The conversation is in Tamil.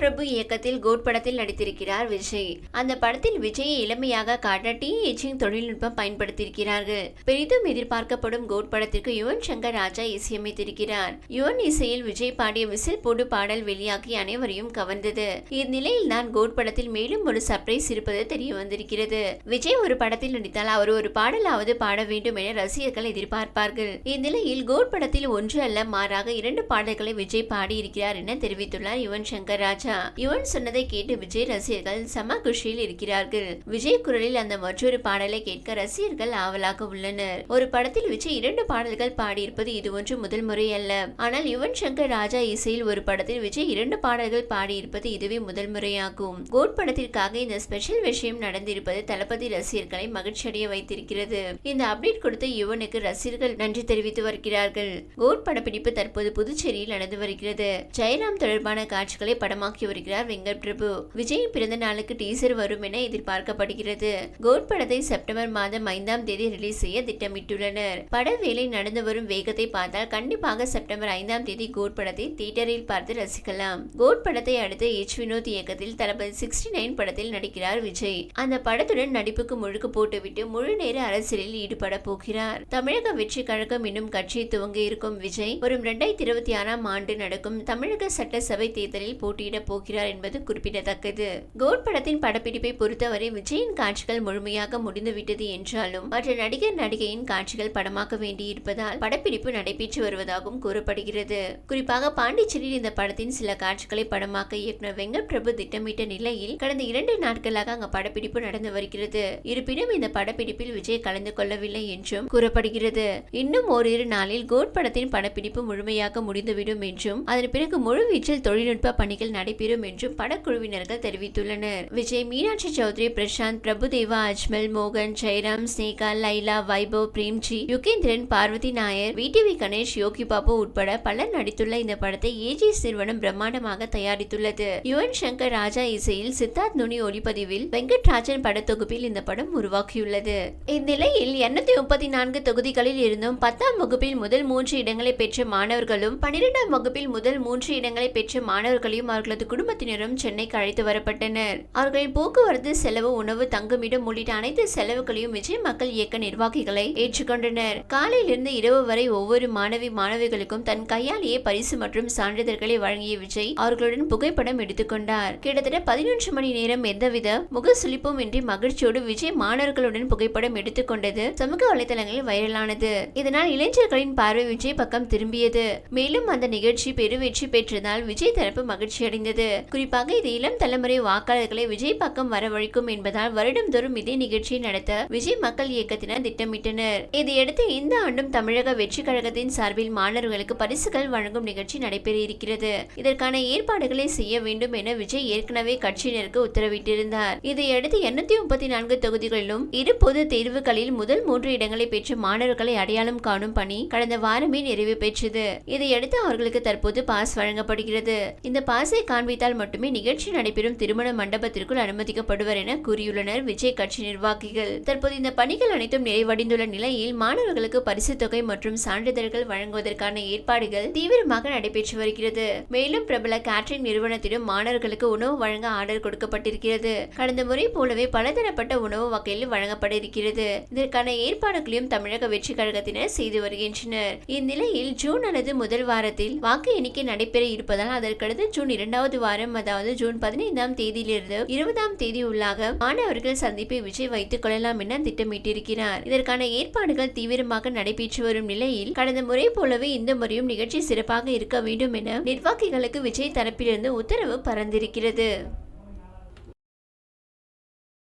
பிரபு இயக்கத்தில் கோட் படத்தில் நடித்திருக்கிறார் விஜய். அந்த படத்தில் விஜயை இளமையாக காட்ட டி ஏச்சிங் தொழில்நுட்பம் பயன்படுத்தியிருக்கிறார்கள். பெரிதும் எதிர்பார்க்கப்படும் கோட் படத்திற்கு யுவன் சங்கர் ராஜா இசையமைத்திருக்கிறார். யுவன் இசையில் விஜய் பாடிய விசில் போடு பாடல் வெளியாகி அனைவரையும் கவர்ந்தது. இந்நிலையில் தான் கோட் படத்தில் மேலும் ஒரு சர்ப்ரைஸ் இருப்பது தெரிய வந்திருக்கிறது. விஜய் ஒரு படத்தில் நடித்தால் அவர் ஒரு பாடலாவது பாட வேண்டும் என ரசிகர்கள் எதிர்பார்ப்பார்கள். இந்நிலையில் கோட் படத்தில் ஒன்று அல்ல மாறாக இரண்டு பாடல்களை விஜய் பாடியிருக்கிறார் என தெரிவித்துள்ளார் யுவன் சங்கர் ராஜா. யுவன் சொன்னதை கேட்டு விஜய் ரசிகர்கள் சம குஷியில் இருக்கிறார்கள். விஜய் குரலில் அந்த மற்றொரு பாடலை கேட்க ரசிகர்கள் ஆவலாக உள்ளனர். ஒரு படத்தில் விஜய் இரண்டு பாடல்கள் பாடியிருப்பது இது ஒன்று முதல் முறை அல்ல. ஆனால் யுவன் சங்கர் ராஜா இசையில் ஒரு படத்தில் விஜய் இரண்டு பாடல்கள் பாடியிருப்பது இதுவே முதல் முறையாகும். கோட் படத்திற்காக இந்த ஸ்பெஷல் விஷயம் நடந்திருப்பது தளபதி ரசிகர்களை மகிழ்ச்சியடைய வைத்திருக்கிறது. இந்த அப்டேட் கொடுத்த யுவனுக்கு ரசிகர்கள் நன்றி தெரிவித்து வருகிறார்கள். கோட் படப்பிடிப்பு தற்போது புதுச்சேரியில் நடந்து வருகிறது. ஜெயராம் தொடர்பான காட்சிகளை படமாக்கி வருகிறார் வெங்கட் பிரபு. விஜய் பிறந்த நாளுக்கு டீசர் வரும் என எதிர்பார்க்கப்படுகிறது. கோட் படத்தை செப்டம்பர் மாதம் ஐந்தாம் தேதி ரிலீஸ் செய்ய திட்டமிட்டுள்ளனர். பட வேலை நடந்து வரும் வேகத்தை பார்த்தால் கண்டிப்பாக செப்டம்பர் ஐந்தாம் தேதி கோட் படத்தை தியேட்டரில் பார்த்து ரசிக்கலாம். கோட் படத்தை அடுத்து எச் வினோத் இயக்கத்தில் தளபதி சிக்ஸ்டி நைன் படத்தில் நடிக்கிறார் விஜய். அந்த படத்துடன் நடிப்புக்கு முழுக்கு போட்டுவிட்டு முழு நேர அரசியலில் ஈடுபட போகிறார். தமிழக வெற்றி கழகம் என்னும் கட்சியை துவங்க இருக்கும் விஜய் வரும் இரண்டாயிரத்தி இருபத்தி ஆறாம் ஆண்டு நடக்கும் தமிழக சட்டசபை தேர்தலில் போட்டியிட போகிறார் என்பது குறிப்பிடத்தக்கது. கோட் படத்தின் படப்பிடிப்பை பொறுத்தவரை விஜயின் காட்சிகள் முழுமையாக முடிந்துவிட்டது என்றாலும் மற்ற நடிகர் நடிகையின் காட்சிகள் படமாக்க வேண்டியிருப்பதால் படப்பிடிப்பு நடைபெற்று வருவதாகவும் கூறப்படுகிறது. குறிப்பாக பாண்டிச்சேரியில் இந்த படத்தின் சில காட்சிகளை படமாக்க இயக்குனர் வெங்கட் பிரபு திட்டமிட்ட நிலையில் கடந்த இரண்டு நாட்களாக அங்கு படப்பிடிப்பு நடந்து வருகிறது. இருப்பினும் இந்த படப்பிடிப்பில் விஜய் கலந்து கொள்ளவில்லை என்றும் கூறப்படுகிறது. இன்னும் ஓரிரு நாளில் கோட் படத்தின் படப்பிடிப்பு முழுமையாக முடிந்துவிடும் என்றும் அதன் பிறகு முழுவீச்சில் தொழில்நுட்ப பணிகள் நடைபெறும் என்றும் படக்குழுவினர்கள் தெரிவித்துள்ளனர். விஜய் மீனாட்சி சௌத்ரி பிரசாந்த் பிரபுதேவா அஜ்மல் மோகன் ஜெயராம் ஸ்னேகா லைலா வைபவ் பிரேம்ஜி யுகேந்திரன் பார்வதி நாயர் விடிவி கணேஷ் யோகி பாபு உட்பட பலர் நடித்துள்ள இந்த படத்தை ஏஜிஎஸ் நிறுவனம் பிரம்மாண்டமாக தயாரித்துள்ளது. யுவன் சங்கர் ராஜா இசையில் சித்தார்த் நுனி ஒளிப்பதிவில் வெங்கட்ராஜன் படத்தொகுப்பில் இந்த படம் உருவாக்கியுள்ளது இந்நிலையில் எண்ணூத்தி முப்பத்தி நான்கு தொகுதிகளில் இருந்தும் பத்தாம் வகுப்பில் முதல் மூன்று இடங்களை பெற்ற மாணவர்களும் பனிரெண்டாம் வகுப்பில் முதல் மூன்று இடங்களை பெற்ற மாணவர்களையும் அவர்களது குடும்பத்தினரும் சென்னைக்கு அழைத்து வரப்பட்டனர். அவர்களின் போக்குவரத்து செலவு உணவு தங்குமிடம் உள்ளிட்ட அனைத்து செலவுகளையும் விஜய் மக்கள் இயக்க நிர்வாகிகளை ஏற்றுக்கொண்டனர். காலையிலிருந்து இரவு வரை ஒவ்வொரு மாணவி மாணவிகளுக்கும் தன் கையாலேயே பரிசு மற்றும் சான்றிதழ்களை வழங்கிய விஜய் அவர்களுடன் புகைப்படம் எடுத்துக்கொண்டார் கிட்டத்தட்ட பதினொன்று மணி நேரம் எந்தவித முக சுழிப்பும் இன்றி மகிழ்ச்சியோடு விஜய் மாணவர்களுடன் புகைப்படம் எடுத்துக்கொண்டது சமூக வலைதளங்களில் வைரலானது. இதனால் இளைஞர்களின் பார்வை விஜய் பக்கம் திரும்பியது. மேலும் அந்த நிகழ்ச்சி பெருவெற்றி பெற்றதால் விஜய் தரப்பு மகிழ்ச்சி அடைந்தது குறிப்பாக இது இளம் தலைமுறை வாக்காளர்களை விஜய் பக்கம் வரவழைக்கும் என்பதால் வருடம்தோறும் இதே நிகழ்ச்சி நடத்த விஜய் மக்கள் இயக்கத்தினர் திட்டமிட்டனர். இதையடுத்து இந்த ஆண்டும் தமிழக வெற்றி கழகத்தின் சார்பில் மாணவர்களுக்கு பரிசுகள் வழங்கும் நிகழ்ச்சி நடைபெற இருக்கிறது. இதற்கான ஏற்பாடுகளை செய்ய வேண்டும் என விஜய் ஏற்கனவே கட்சியினருக்கு உத்தரவிட்டிருந்தார். இதையடுத்து எண்ணூத்தி முப்பத்தி நான்கு தொகுதிகளிலும் இரு பொது தேர்வுகளில் முதல் மூன்று இடங்களை பெற்ற மாணவர்களை அடையாளம் காணும் பணி கடந்த வாரமே நிறைவு பெற்றது. இதையடுத்து அவர்களுக்கு தற்போது பாஸ் வழங்கப்படுகிறது. இந்த பாஸை காண்பித்தால் மட்டுமே நிகழ்ச்சி நடைபெறும் திருமண மண்டபத்திற்குள் அனுமதிக்கப்படுவர் என கூறியுள்ளனர் விஜய் கட்சி நிர்வாகிகள். தற்போது இந்த பணிகள் அனைத்தும் நிறைவடைந்துள்ள நிலையில் மாணவர்களுக்கு பரிசு தொகை மற்றும் சான்றிதழ்கள் வழங்குவதற்கான ஏற்பாடுகள் தீவிரமாக நடைபெற்று வருகிறது. மேலும் பிரபல கேட்டரிங் நிறுவனத்திடம் மாணவர்களுக்கு உணவு வழங்க ஆர்டர் கொடுக்கப்பட்டிருக்கிறது. கடந்த முறை போலவே பலதரப்பட்ட உணவு வகையில் வழங்கப்பட இருக்கிறது. இதற்கான ஏற்பாடுகளையும் தமிழக வெற்றி கழகத்தினர் செய்து வருகின்றனர். இந்நிலையில் ஜூன் அல்லது முதல் வாரத்தில் வாக்கு எண்ணிக்கை நடைபெற இருப்பதால் அதற்கடுத்து ஜூன் இரண்டாவது வாரம் அதாவது ஜூன் பதினைந்தாம் தேதியிலிருந்து இருபதாம் தேதி உள்ளாக மாணவர்கள் சந்திப்பை விஜய் வைத்துக் கொள்ளலாம் என திட்டமிட்டிருக்கிறார். இதற்கான ஏற்பாடுகள் தீவிரமாக நடைபெற்று வரும் நிலையில் கடந்த முறை போலவே இந்த முறையும் நிகழ்ச்சி சிறப்பாக இருக்க வேண்டும் என நிர்வாகிகளுக்கு விஜய் தரப்பிலிருந்து உத்தரவு பறந்திருக்கிறது